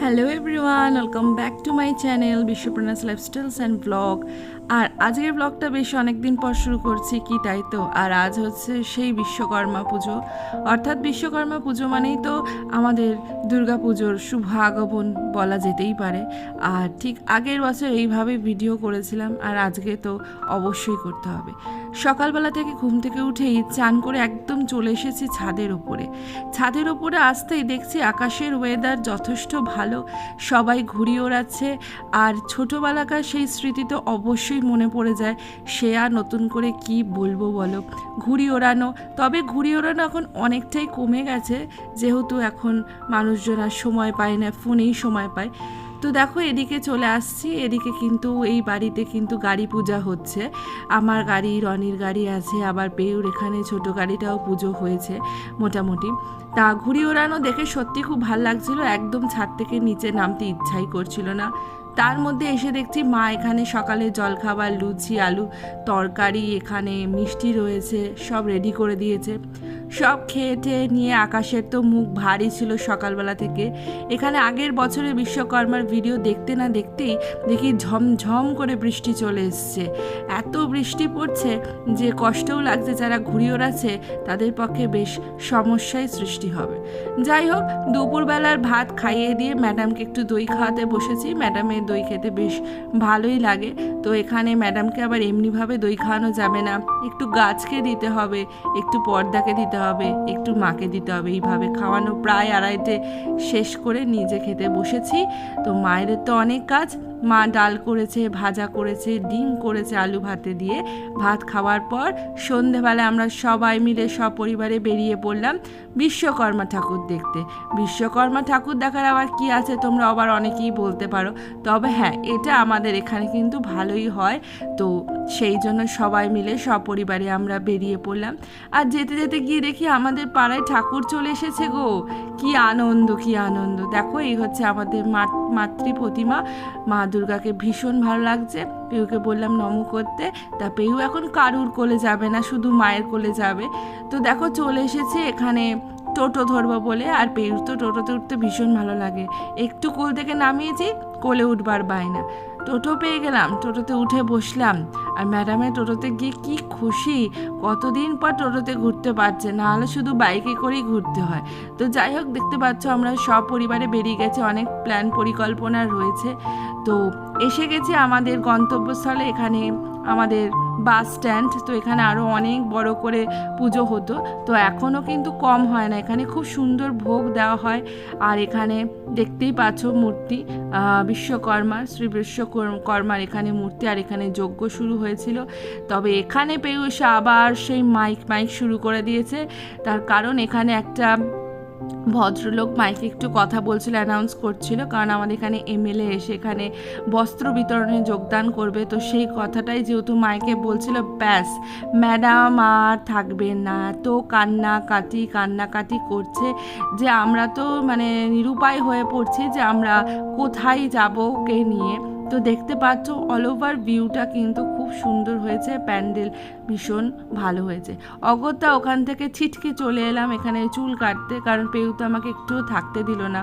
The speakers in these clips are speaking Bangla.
hello everyone welcome back to my channel বিশ্বপ্রণাস lifestyles and blog আর আজকের ব্লগটা বেশ অনেক দিন পর শুরু করছি, কি তাই তো? আর আজ হচ্ছে সেই বিশ্বকর্মা পুজো। অর্থাৎ বিশ্বকর্মা পুজো মানেই তো আমাদের দুর্গা পুজোর শুভ আগমন বলা যেতেই পারে। আর ঠিক আগের বছর এইভাবে ভিডিও করেছিলাম, আর আজকে তো অবশ্যই করতে হবে। সকালবেলা থেকে ঘুম থেকে উঠেই চান করে একদম চলে এসেছি ছাদের ওপরে ছাদের ওপরে আসতেই দেখছি আকাশের ওয়েদার যথেষ্ট ভালো, সবাই ঘুড়ি ওড়াচ্ছে, আর ছোটোবেলাকার সেই স্মৃতি তো অবশ্যই মনে পড়ে যায়, সে আর নতুন করে কি বলব বলো? ঘুড়ি ওড়ানো, তবে ঘুড়ি ওড়ানো এখন অনেকটাই কমে গেছে, যেহেতু এখন মানুষজন আর সময় পায় না, ফোনেই সময় পায়। তো দেখো এদিকে চলে আসছি, এদিকে কিন্তু এই বাড়িতে কিন্তু গাড়ি পূজা হচ্ছে। আমার গাড়ি, রনির গাড়ি আছে, আবার পেউর এখানে ছোট গাড়িটাও পুজো হয়েছে মোটামুটি। তা ঘুড়ি ওড়ানো দেখে সত্যি খুব ভালো লাগছিল, একদম ছাদ থেকে নিচে নামতে ইচ্ছাই করছিল না। তার মধ্যে এসে দেখছি মা এখানে সকালে জলখাবার, লুচি, আলু তরকারি, এখানে মিষ্টি রয়েছে, সব রেডি করে দিয়েছে। সব খেয়ে টেয়ে নিয়ে আকাশের তো মুখ ভারী ছিল সকালবেলা থেকে। এখানে আগের বছরে বিশ্বকর্মার ভিডিও দেখতে না দেখতেই দেখি ঝমঝম করে বৃষ্টি চলে এসছে। এত বৃষ্টি পড়ছে যে কষ্টও লাগছে, যারা ঘুড়ি ওড়াচ্ছে তাদের পক্ষে বেশ সমস্যায় সৃষ্টি হবে। যাই হোক, দুপুরবেলার ভাত খাইয়ে দিয়ে ম্যাডামকে একটু দই খাওয়াতে বসেছি। ম্যাডামের দই খেতে বেশ ভালোই লাগে। তো এখানে ম্যাডামকে আবার এমনিভাবে দই খাওয়ানো যাবে না। একটু গাছকে দিতে হবে, একটু পর্দাকে দিতে হবে, একটু মাকে দিতে হবে। এইভাবে খাওয়ানো প্রায় আড়াইটে শেষ করে নিজে খেতে বসেছি। তো মায়ের তো অনেক কাজ। মা ডাল করেছে, ভাজা করেছে, ডিম করেছে আলু ভাতে দিয়ে। ভাত খাওয়ার পর সন্ধেবেলা আমরা সবাই মিলে সপরিবারে বেরিয়ে পড়লাম বিশ্বকর্মা ঠাকুর দেখতে। বিশ্বকর্মা ঠাকুর দেখার আবার কি আছে তোমরা আবার অনেকেই বলতে পারো। তবে হ্যাঁ এটা আমাদের এখানে কিন্তু ভালোই হয়। তো সেই জন্য সবাই মিলে, সপরিবারে আমরা বেরিয়ে পড়লাম। আর যেতে যেতে গিয়ে দেখি আমাদের পাড়ায় ঠাকুর চলে এসেছে গো। কি আনন্দ কি আনন্দ। দেখো, এই হচ্ছে আমাদের মাতৃ প্রতিমা। মা দুর্গাকে ভীষণ ভালো লাগছে। পেউকে বললাম, নম করতে। তা পেউ এখন কারুর কোলে যাবে না, শুধু মায়ের কোলে যাবে। তো দেখো, চলে এসেছে এখানে টোটো ধরবো বলে। আর পেউর তো টোটোতে উঠতে ভীষণ ভালো লাগে। একটু কোল থেকে নামিয়েছি, কোলে উঠবার বায়না। টোটো পেয়ে গেলাম। টোটোতে উঠে বসলাম। আর ম্যাডামের টোটোতে গিয়ে কি খুশি? কতদিন পর টোটোতে ঘুরতে পারছে? নাহলে শুধু বাইকে করেই ঘুরতে হয়। তো যাই হোক, দেখতে পাচ্ছ আমরা সব পরিবারে বেরিয়ে গেছে। অনেক প্ল্যান পরিকল্পনা রয়েছে। তো এসে গেছে আমাদের গন্তব্যস্থলে। এখানে আমাদের বাস স্ট্যান্ড, তো এখানে আরও অনেক বড় করে পুজো হতো। তো এখনও কিন্তু কম হয় না। এখানে খুব সুন্দর ভোগ দেওয়া হয়। আর এখানে দেখতেই পাচ্ছ মূর্তি বিশ্বকর্মার, শ্রী বিশ্বকর্মার এখানে মূর্তি আর এখানে যজ্ঞ শুরু হয়েছিল। তবে এখানে পেয়ুষা আবার সেই মাইক মাইক শুরু করে দিয়েছে। তার কারণ এখানে একটা ভদ্রলোক মাইকে একটু কথা বলছিল অ্যানাউন্স করছিল, কারণ আমাদের এখানে এমএলএ এসে এখানে বস্ত্র বিতরণে যোগদান করবে। তো সেই কথাটাই যেহেতু মাইকে বলছিল, ব্যাস, ম্যাডাম আর থাকবে না। তো কান্নাকাটি কান্নাকাটি করছে যে আমরা তো মানে নিরুপায় হয়ে পড়ছি যে আমরা কোথায় যাব, কে নিয়ে। তো দেখতে পাচ্ছ অল ওভার ভিউটা কিন্তু খুব সুন্দর হয়েছে, প্যান্ডেল ভীষণ ভালো হয়েছে। অগত্যা ওখান থেকে ছিটকে চলে এলাম, এখানে চুল কাটতে, কারণ পেউ তো আমাকে একটুও থাকতে দিল না।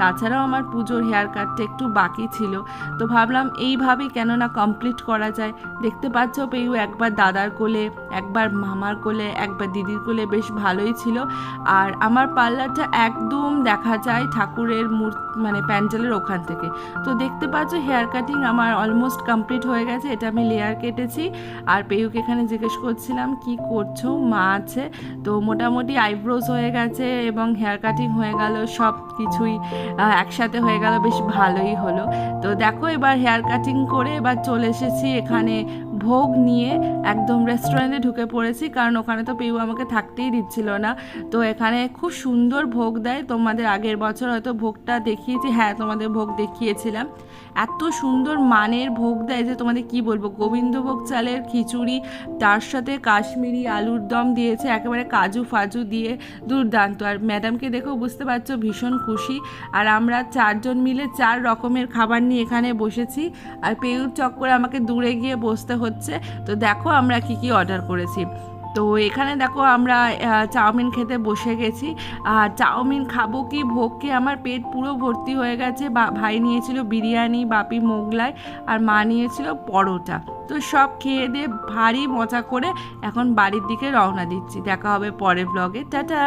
তাছাড়াও আমার পুজোর হেয়ার কাটটা একটু বাকি ছিল। তো ভাবলাম এইভাবেই কেননা কমপ্লিট করা যায়। দেখতে পাচ্ছ পেউ একবার দাদার কোলে একবার মামার কোলে, একবার দিদির কোলে বেশ ভালোই ছিল। আর আমার পার্লারটা একদম দেখা যায় ঠাকুরের মূর্তি মানে প্যান্ডেলের ওখান থেকে। তো দেখতে পাচ্ছ হেয়ার কাটিং আমার অলমোস্ট কমপ্লিট হয়ে গেছে, এটা আমি লেয়ার কেটেছি। আর পেয়ুকে এখানে জিজ্ঞেস করছিলাম, কি করছ? মা আছে? তো মোটামুটি আইব্রোজ হয়ে গেছে এবং হেয়ার কাটিং হয়ে গেল, সব কিছুই একসাথে হয়ে গেল, বেশ ভালোই হলো। তো দেখো এবার হেয়ার কাটিং করে এবার চলে এসেছি এখানে ভোগ নিয়ে একদম রেস্টুরেন্টে ঢুকে পড়েছি, কারণ ওখানে তো পেউ আমাকে থাকতেই দিচ্ছিল না। তো এখানে খুব সুন্দর ভোগ দেয়। তোমাদের আগের বছর হয়তো ভোগটা দেখিয়েছি হ্যাঁ তোমাদের ভোগ দেখিয়েছিলাম। এত সুন্দর মানের ভোগ দেয় যে তোমাদের কি বলব? গোবিন্দভোগ চালের খিচুড়ি, তার সাথে কাশ্মীরি আলুর দম দিয়েছে, একেবারে কাজু ফাজু দিয়ে দুর্দান্ত। আর ম্যাডামকে দেখেও বুঝতে পারছ, ভীষণ খুশি। আর আমরা চারজন মিলে চার রকমের খাবার নিয়ে এখানে বসেছি। আর পেউর চক্করে আমাকে দূরে গিয়ে বসতে হচ্ছে। তো দেখো আমরা কি কি অর্ডার করেছি। তো এখানে দেখো আমরা চাউমিন খেতে বসে গেছি। আর চাউমিন খাব কি ভোগ কি? আমার পেট পুরো ভর্তি হয়ে গেছে। বা, ভাই নিয়েছিল বিরিয়ানি, বাপি মোগলাই, আর মা নিয়েছিল পরোটা। তো সব খেয়ে দিয়ে ভারী মজা করে এখন বাড়ির দিকে রওনা দিচ্ছি। দেখা হবে পরের ব্লগে টাটা!